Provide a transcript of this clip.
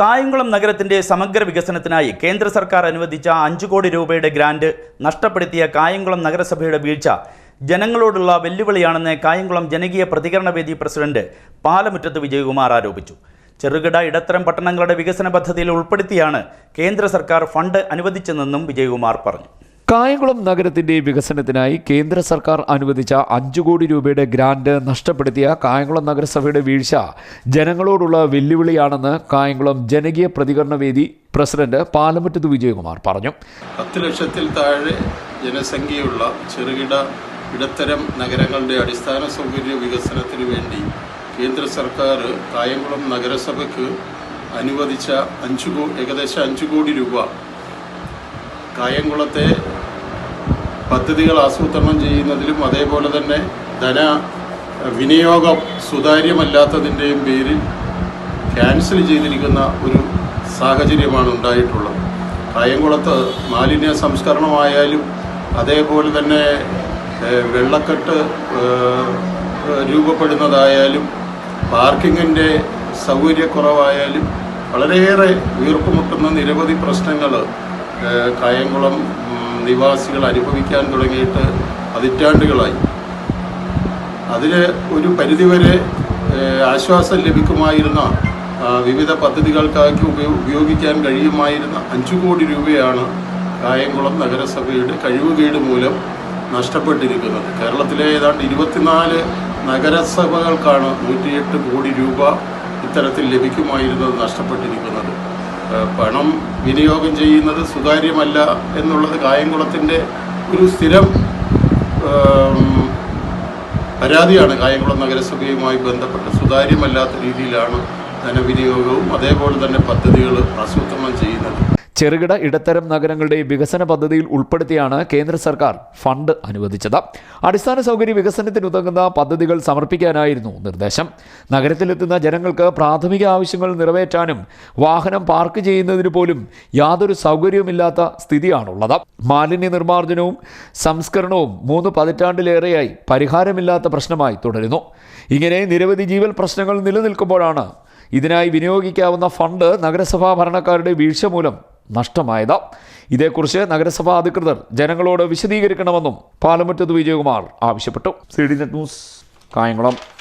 കായംകുളം നഗരത്തിന്റെ സമഗ്ര വികസനത്തിനായി കേന്ദ്ര സർക്കാർ അനുവദിച്ച അഞ്ചു കോടി രൂപയുടെ ഗ്രാന്റ് നഷ്ടപ്പെടുത്തിയ കായംകുളം നഗരസഭയുടെ വീഴ്ച ജനങ്ങളോടുള്ള വെല്ലുവിളിയാണെന്ന് കായംകുളം ജനകീയ പ്രതികരണ വേദി പ്രസിഡന്റ് പാലമുറ്റത്ത് വിജയകുമാർ ആരോപിച്ചു. ചെറുകിട ഇടത്തരം പട്ടണങ്ങളുടെ വികസന പദ്ധതിയിൽ ഉൾപ്പെടുത്തിയാണ് കേന്ദ്ര സർക്കാർ ഫണ്ട് അനുവദിച്ചതെന്നും വിജയകുമാർ പറഞ്ഞു. കായംകുളം നഗരത്തിന്റെ വികസനത്തിനായി കേന്ദ്ര സർക്കാർ അനുവദിച്ച അഞ്ചു കോടി രൂപയുടെ ഗ്രാന്റ് നഷ്ടപ്പെടുത്തിയ കായംകുളം നഗരസഭയുടെ വീഴ്ച ജനങ്ങളോടുള്ള വെല്ലുവിളിയാണെന്ന് കായംകുളം ജനകീയ പ്രതികരണ വേദി പ്രസിഡന്റ് പാലമറ്റത്ത് വിജയകുമാർ പറഞ്ഞു. പത്ത് ലക്ഷത്തിൽ താഴെ ജനസംഖ്യയുള്ള ചെറുകിട ഇടത്തരം നഗരങ്ങളുടെ അടിസ്ഥാന സൗകര്യ വികസനത്തിന് വേണ്ടി കേന്ദ്ര സർക്കാർ കായംകുളം നഗരസഭയ്ക്ക് അനുവദിച്ച അഞ്ചു ഏകദേശം അഞ്ചു കോടി രൂപ കായംകുളത്തെ പദ്ധതികൾ ആസൂത്രണം ചെയ്യുന്നതിലും അതേപോലെ തന്നെ ധന വിനിയോഗം സുതാര്യമല്ലാത്തതിന്റെയും പേരിൽ ക്യാൻസൽ ചെയ്തിരിക്കുന്ന ഒരു സാഹചര്യമാണ് ഉണ്ടായിട്ടുള്ളത്. കായംകുളത്ത് മാലിന്യ സംസ്കരണമായാലും അതേപോലെ തന്നെ വെള്ളക്കെട്ട് രൂപപ്പെടുന്നതായാലും പാർക്കിങ്ങിന്റെ സൗകര്യക്കുറവായാലും വളരെയേറെ വീർപ്പുമുട്ടുന്ന നിരവധി പ്രശ്നങ്ങൾ കായംകുളം നിവാസികൾ അനുഭവിക്കാൻ തുടങ്ങിയിട്ട് പതിറ്റാണ്ടുകളായി. അതിന് ഒരു പരിധിവരെ ആശ്വാസം ലഭിക്കുമായിരുന്ന വിവിധ പദ്ധതികൾക്കാക്കി ഉപയോ ഉപയോഗിക്കാൻ കഴിയുമായിരുന്ന അഞ്ചു കോടി രൂപയാണ് കായംകുളം നഗരസഭയുടെ കഴിവുകേട് മൂലം നഷ്ടപ്പെട്ടിരിക്കുന്നത്. കേരളത്തിലെ ഏതാണ്ട് ഇരുപത്തിനാല് നഗരസഭകൾക്കാണ് നൂറ്റിയെട്ട് കോടി രൂപ ഇത്തരത്തിൽ ലഭിക്കുമായിരുന്നത് നഷ്ടപ്പെട്ടിരിക്കുന്നത്. പണം വിനിയോഗം ചെയ്യുന്നത് സുതാര്യമല്ല എന്നുള്ളത് കായംകുളത്തിന്റെ ഒരു സ്ഥിരം പരാതിയാണ്. കായംകുളം നഗരസഭയുമായി ബന്ധപ്പെട്ട് സുതാര്യമല്ലാത്ത രീതിയിലാണ് ധനവിനിയോഗവും. അതേപോലെ തന്നെ പദ്ധതികൾ ആസൂത്രണം ചെയ്യുന്നത്. ചെറുകിട ഇടത്തരം നഗരങ്ങളുടെ വികസന പദ്ധതിയിൽ ഉൾപ്പെടുത്തിയാണ് കേന്ദ്ര സർക്കാർ ഫണ്ട് അനുവദിച്ചത്. അടിസ്ഥാന സൗകര്യ വികസനത്തിനുതകുന്ന പദ്ധതികൾ സമർപ്പിക്കാനായിരുന്നു നിർദ്ദേശം. നഗരത്തിലെത്തുന്ന ജനങ്ങൾക്ക് പ്രാഥമിക ആവശ്യങ്ങൾ നിറവേറ്റാനും വാഹനം പാർക്ക് ചെയ്യുന്നതിന് പോലും യാതൊരു സൗകര്യവുമില്ലാത്ത സ്ഥിതിയാണുള്ളത്. മാലിന്യ നിർമ്മാർജനവും സംസ്കരണവും മൂന്ന് പതിറ്റാണ്ടിലേറെയായി പരിഹാരമില്ലാത്ത പ്രശ്നമായി തുടരുന്നു. ഇങ്ങനെ നിരവധി ജീവൽ പ്രശ്നങ്ങൾ നിലനിൽക്കുമ്പോഴാണ് ഇതിനായി വിനിയോഗിക്കാവുന്ന ഫണ്ട് നഗരസഭാ ഭരണക്കാരുടെ വീഴ്ച മൂലം നഷ്ടമായത്. ഇതേക്കുറിച്ച് നഗരസഭാ അധികൃതർ ജനങ്ങളോട് വിശദീകരിക്കണമെന്നും പാലമറ്റത്ത് വിജയകുമാർ ആവശ്യപ്പെട്ടു. C D net news Kayamkulam.